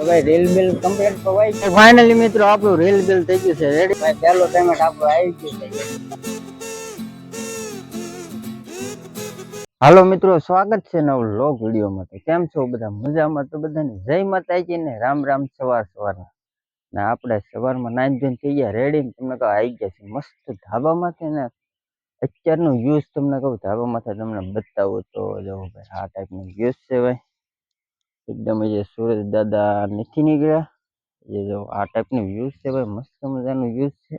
તો ભાઈ rail bill complete Powai ગયું ફાઇનલી મિત્રો આપણું રેલ બિલ થઈ ગયું છે રેડી ભાઈ પહેલો પેમેન્ટ આપણું આવી ગયું છે હાલો મિત્રો સ્વાગત છે નવ લોગ વિડીયોમાં તો કેમ છો બધા મજામાં તો બધાને જય માતાજી ને રામ રામ સવાર સવારના ને આપણે સવારમાં નાઈન ધોઈને થઈ ગયા રેડી તમને કહો આવી ગયા છે મસ્ત ધાબામાંથી ને અત્યારનો વ્યૂઝ તમને કહું ધાબામાંથી તમને બતાવું તો જો ભાઈ આ ટાઈપનો વ્યૂઝ છે ભાઈ એકદમ જે સુરજ દાદા નથી નીકળ્યા, એ જો આ ટાઈપનું વ્યૂઝ છે ભાઈ, મસ્ત મજાનું વ્યૂઝ છે.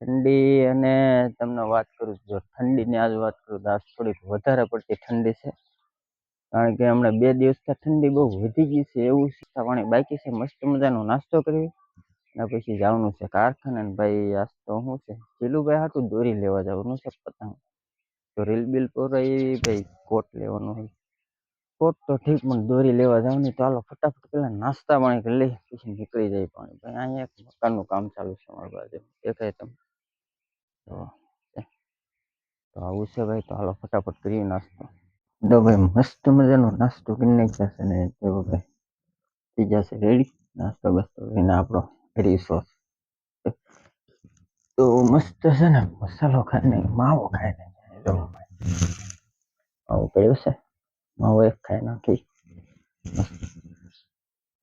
ઠંડી અને તમને વાત કરું, જો ઠંડીની આજ વાત કરું તો આજ થોડીક વધારે પડતી ઠંડી છે. કારણ કે હમણાં બે દિવસથી ઠંડી બહુ વધી ગઈ છે, એવું છે. બાકી છે, મસ્ત મજાનો નાસ્તો કરવી અને પછી જવાનું છે કારખાને ભાઈ, આજ તો શું છે ચીલુભાઈ હાટું દોરી લેવા જવાનું છે પતંગ. તો રીલ બિલ પોરાઈ ભાઈ, કોટ લેવાનું હોય. કોટ તો ઠીક પણ દોરી લેવા જવાની ચાલો ફટાફટ પેલા નાસ્તા પાણી કરી લઈ પછી નીકળી જાય પાણી ભાઈ અહીંયા એક મકાનનું કામ ચાલુ છે અમારી બાજુ દેખાય તમને તો એ. તો આવું છે ભાઈ તો હાલો ફટાફટ કરીએ નાસ્તો તો ભાઈ મસ્ત મજાનો નાસ્તો કરી નાખ્યા છે ને એવો ભાઈ થઈ જશે રેડી નાસ્તો બસ્તો લઈને આપણો રિસોર્સ તો મસ્ત છે ને મસાલો ખાઈને માવો ખાઈને જો ભાઈ માવો પડ્યો છે માવો એક ખાઈ નાખી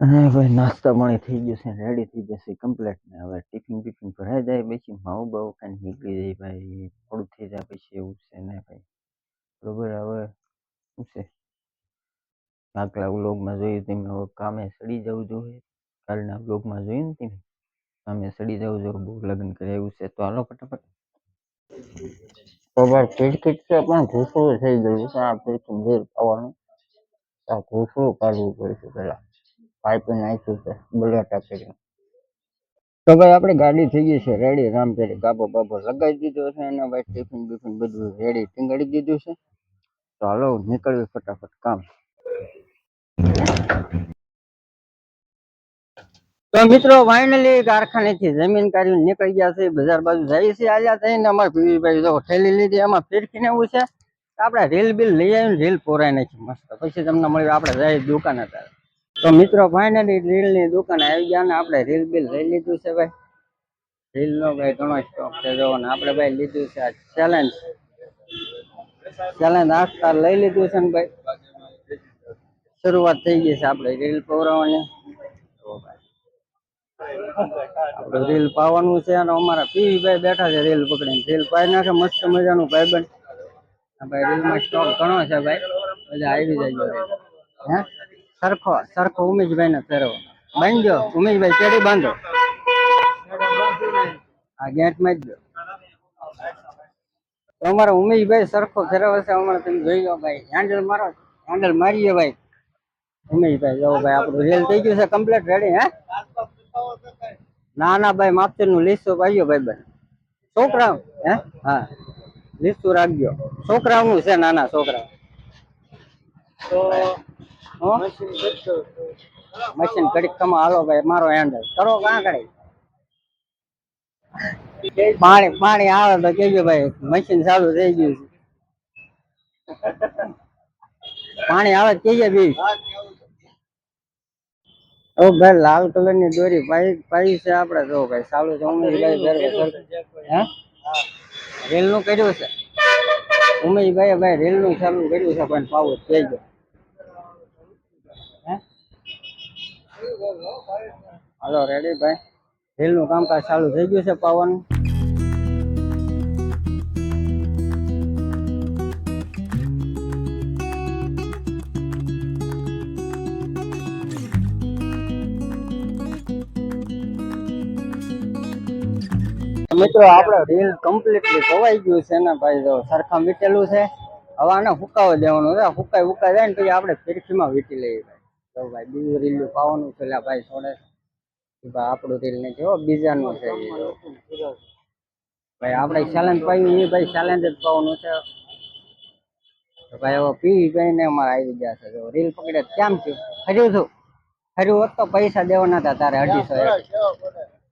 અને ભાઈ નાસ્તા પાણી થઈ ગયું છે રેડી થઈ જશે કમ્પ્લીટ ને હવે ટિફિન બિફિન ભરાઈ જાય પછી માવું બાવું ખાઈને નીકળી જાય ભાઈ મોડું થઈ જાય પછી એવું છે ને ભાઈ બરોબર હવે શું છે આગલા વ્લોગમાં જોયું તેમ હવે કામે સડી જવું જોઈએ કાલના વ્લોગમાં જોયું ને તેમ કામે સડી જવું જોઈએ બહુ લગ્ન કરે એવું છે તો હાલો ફટાફટ ભાઈ કિટકિટ છે, પણ ઘૂસડું થઈ ગયું છે. આ પછી ભીડ થવાનું આ ઘૂસડું કાઢવું પડશે પેલા પાઇપ નાખ્યું છે, બલેટા કરીને. તો ભાઈ, આપણે ગાડી થઈ ગઈ છે, રેડી. રામપેરી ગાબો બાબો લગાવી દીધો છે અને ભાઈ ટિફિન બિફિન બધું રેડી ટીંગાડી દીધું છે. તો હાલો નીકળવી ફટાફટ કામ. તો મિત્રો ફાઇનલી કારખાનેથી જમીન કાઢીને નીકળી ગયા છે, બજાર બાજુ જઈએ છીએ આજે થઈને અમારે પીવીભાઈ જો ઠેલી લીધી, એમાં ફેરખીને એવું છે આપડે રીલ બિલ લઈ આવીને રીલ પોરાઈ નાખી, મસ્ત. પછી તમને મળ્યું, આપણે જઈએ દુકાને ત્યારે. તો મિત્રો ફાઇનલી રીલની દુકાન આવી ગયા ને આપણે રીલ બિલ લઈ લીધું છે, ભાઈ. રીલનો ભાઈ ઘણો સ્ટોક છે, જો, ને આપણે ભાઈ લીધું છે આ ચેલેન્જ ચેલેન્જ આઠ લઈ લીધું છે ને, ભાઈ. શરૂઆત થઈ ગઈ છે આપણે રીલ ભાઈ આપણે રીલ પાવાનું છે અને અમારા પીવી ભાઈ બેઠા છે રીલ પકડીને રીલ પાઈ નાખે મસ્ત મજાનું ભાઈબંધ આ ભાઈ રીલમાં સ્ટોક ઘણો છે ભાઈ બધા આવી જાય રીલ હે સરખો સરખો ઉમેશભાઈ ને ફેરવો બાંધજો ઉમેશભાઈ કેડી બાંધો આ ગેટ માં જ દો તો અમારા ઉમેશભાઈ સરખો ફેરવે છે અમારે તમે જોઈ લો ભાઈ હેન્ડલ મારો હેન્ડલ મારીએ ભાઈ ઉમેશભાઈ જો ભાઈ આપણું રેલ થઈ ગયું છે કમ્પ્લીટ રેડી હે ના ના ભાઈ માપચરનું લીસું પાડ્યો ભાઈ બન છોકરા હે? હા. લીસું રાખજો. છોકરાઓનું છે નાના છોકરા મશીન ઘડીક કમા હાલો ભાઈ મારો હેન્ડલ કરો કાં કડી પાણી પાણી આવે તો કેજો ભાઈ મશીન ચાલુ થઈ ગયું છે. પાણી આવે કેજે બી ઓ ભાઈ લાલ કલરની દોરી પાઈ પાઈ છે આપડે જો ભાઈ ચાલુ છે ઉમેશભાઈ હે રેલનું કર્યું છે. ઉમેશભાઈ ભાઈ રેલનું ચાલુ કર્યું છે પણ પાવો થઈ ગયો. હે? હાલો રેડી ભાઈ. રેલનું કામકાજ ચાલુ થઈ ગયું છે પાવાનું? મિત્રો આપણે રીલ કમ્પ્લીટલી ખોવાઈ ગયું છે ને ભાઈ જો સરખા વીટેલું છે. હવે આને હુકાવો દેવાનું છે. હુકાઈ હુકાઈ જાય ને પછી આપણે ફિરકીમાં વીટી લઈએ ભાઈ. તો ભાઈ બીજું રીલું પાવાનું છે એટલે ભાઈ છોડે ભાઈ આપણું રીલ નહીં જો બીજાનું છે ભાઈ આપણે ચેલેન્જ પાયું એ ભાઈ ચેલેન્જ જ પાવાનું છે. તો ભાઈ હવે પી ગઈને અમારે આવી ગયા છે. જો રીલ પકડે કેમ છે ફર્યું છું ફર્યું હોત તો પૈસા દેવાના હતા તારે અઢીસો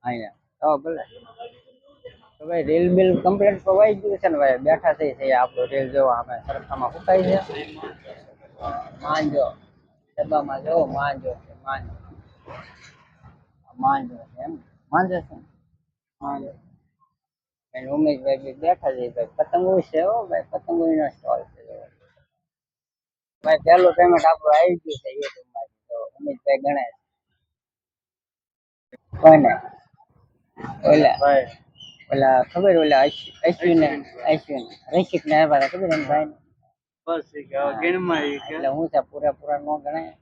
અહીંયા. તો ભલે. ભાઈ રેલ બિલ કમ્પ્લીટ પવાઈ ગયું છે ને ભાઈ બેઠા થઈ છે આપણું રેલ જો અમે સરખામાં ફૂકાઈ છે માંજો ડબ્બામાં જો માંજો છે માંજો માંજો છે એમ માંજો છે ને? માંજો અને ઉમેશભાઈ બી બેઠા છે ભાઈ પતંગો છે હો ભાઈ પતંગો નો સ્ટોલ છે જો. ભાઈ પહેલું પેમેન્ટ આપણું આવી ગયું છે યુટ્યુબ માંથી તો ઉમેશભાઈ ગણે કોને ઓલા ઓલા ખબર ઓલા અશ્વ- અશ્વિન અશ્વિન રસિક ને આવ્યા હતા ખબર એમ ભાઈ બસ ઈ કે હવે ગણમાં ઈ કે એટલે હું છે પૂરેપૂરા ન ગણાય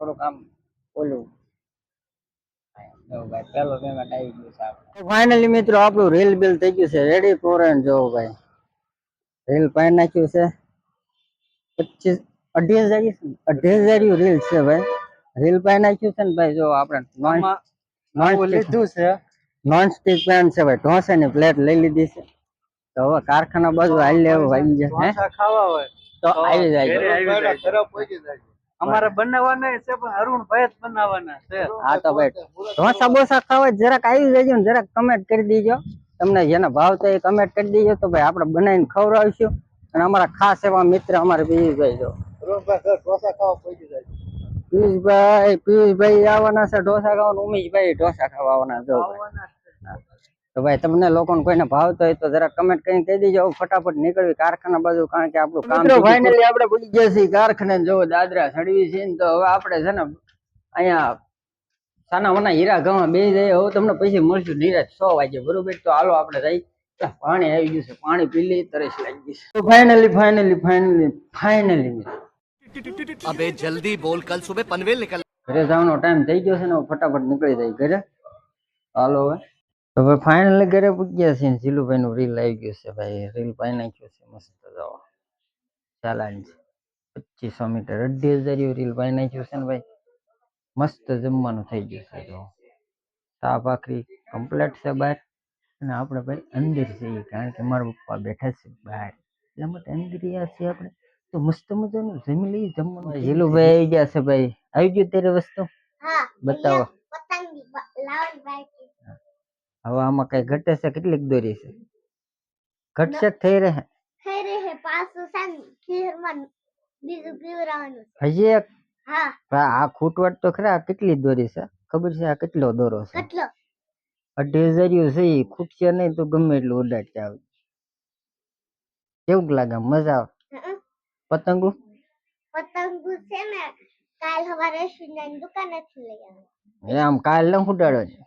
થોડુંક આમ ઓલું પેલો પેમેન્ટ આવી ગયું છે આપણે ફાઇનલી મિત્રો આપણું રીલ બિલ થઈ ગયું છે રેડી ફોર એન્ડ જો ભાઈ રીલ પાઈ નાખ્યું છે પચીસ અઢી હજાર અઢી હજાર રીલ છે ભાઈ રીલ પાઈ નાખ્યું છે ને ભાઈ જો આપણે નોન આમાં નોન આવું લીધું છે non stick pan છે ભાઈ. ઢોસાની પ્લેટ લઈ લીધી છે. તો હવે કારખાના બાજુ હાલ લેવું આવી જશે હે? ઢોસા ખાવા હોય. તો આવી જાય. અમારે બનાવવાના છે પણ અરુણભાઈ જ બનાવવાના છે. હા તો ભાઈ ઢોસા બોસા ખાવા જરાક આવી જજો ને જરાક કમેન્ટ કરી દેજો. તમને જેને ભાવતા એ કમેન્ટ કરી દેજો. તો ભાઈ આપણે બનાવીને ખવડાવીશું. અને અમારા ખાસ એવા મિત્ર અમારે પિયુષભાઈ જો. પિયુષભાઈ પિયુષભાઈ આવવાના છે ઢોસા ખાવાનું. ઉમેશભાઈ ઢોસા ખાવાના આવવાના જો ભાઈ. તો ભાઈ તમને લોકોને કોઈને ભાવતો હોય તો જરા કમેન્ટ કરીને કહી દેજો. ફટાફટ નીકળવી કારખાના બાજુ કારણ કે આપણું કામ ફાઇનલી આપણે પૂછી ગયા છીએ. કારખાને જો દાદરા ચડવી છે ને તો હવે આપણે છે ને અહીંયા સાના મના હીરા ગામમાં બે જાય હવે તમને પૈસા મળશું નીરજ સો વાગે. બરોબર? તો હાલો આપણે જઈ પાણી આવી ગયું છે. પાણી પી લઈ તરસ લાગી ગઈ તો ફાઇનલી ફાઇનલી ફાઇનલી ફાઇનલી અબે જલ્દી બોલ. કલ સુબહ પનવેલ નીકળ ઘરે જવાનો ટાઈમ થઈ ગયો છે ને ફટાફટ નીકળી જાય ઘરે. હાલો હવે. તો ભાઈ ફાઇનલી ઘરે પૂગ્યા છે ને જીલુભાઈ નું રીલ આવી ગયું છે ભાઈ રીલ પાઈ નાખ્યું છે મસ્ત જાઓ ચાલાન છે પચીસો મીટર અઢી હજાર રીલ પાઈ નાખ્યું છે ને ભાઈ મસ્ત જમવાનું થઈ ગયું છે જો ચા ભાખરી કમ્પ્લેટ છે બહાર અને આપણે ભાઈ અંદર જઈએ કારણ કે મારા પપ્પા બેઠા છે બહાર એટલા માટે અંદર ગયા છીએ આપણે તો મસ્ત મજાનું જમી લઈએ જમવાનું જીલુભાઈ આવી ગયા છે ભાઈ આવી ગયું તેરે વસ્તુ હા બતાવો પતંગ લાવન ભાઈ હવે આમાં કઈ ઘટે છે? કેટલીક દોરી છે? ઘટશે થઈ રહે? થઈ રહે પાછું સાન ખીરમાં બીજું પીવરાવાનું હજી એક? હા. આ ખૂટવટ તો ખરા કેટલી દોરી છે? ખબર છે આ કેટલો દોરો છે? કેટલો? અઢી હજારિયું છે એ ખૂટશે નહીં તો ગમે એટલું ઉડાડશે આવે કેવું લાગે? મજા આવે. પતંગો? પતંગો છે ને કાલ સવારે દુકાને થી લઈ આવે. એ આમ કાલ ન ઉડાડવાની ઓ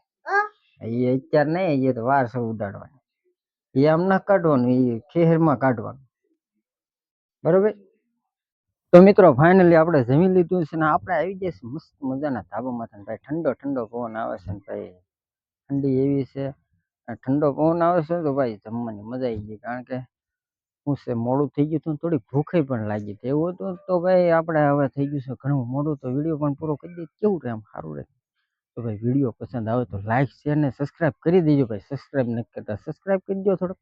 એ અત્યારે નહીં એ તો વાર છે ઉડાડવાની. એ આમ ના કાઢવાનું એ ખેરમાં કાઢવાનું. બરોબર? તો મિત્રો ફાઇનલી આપણે જમી લીધું છે ને આપણે આવી ગયા મસ્ત મજાના ધાબામાં ભાઈ ઠંડો ઠંડો પવન આવે છે ને ભાઈ. ઠંડી એવી છે. ઠંડો પવન આવે છે તો ભાઈ જમવાની મજા આવી ગઈ. કારણ કે હું છે મોડું થઈ ગયું હતું થોડી ભૂખે પણ લાગી હતી. એવું હતું તો ભાઈ આપણે હવે થઈ ગયું છે ઘણું મોડું. તો વીડિયો પણ પૂરો કરી દઈએ કેવું રહે આમ સારું રહે? તો ભાઈ વિડીયો પસંદ આવે તો લાઈક શેર ને સબસ્ક્રાઇબ કરી દેજો ભાઈ સબસ્ક્રાઇબ નથી કરતા સબસ્ક્રાઇબ કરી દો થોડોક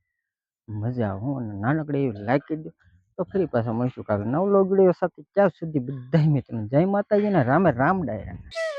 મજા આવે હું અને નાનકડી એવી લાઈક કરી દો તો ફરી પાછા મળીશું કાલે નવ લોગ વિડીયો સાથે ત્યાં સુધી બધા મિત્રો જય માતાજી ને રામે રામ ડાયરા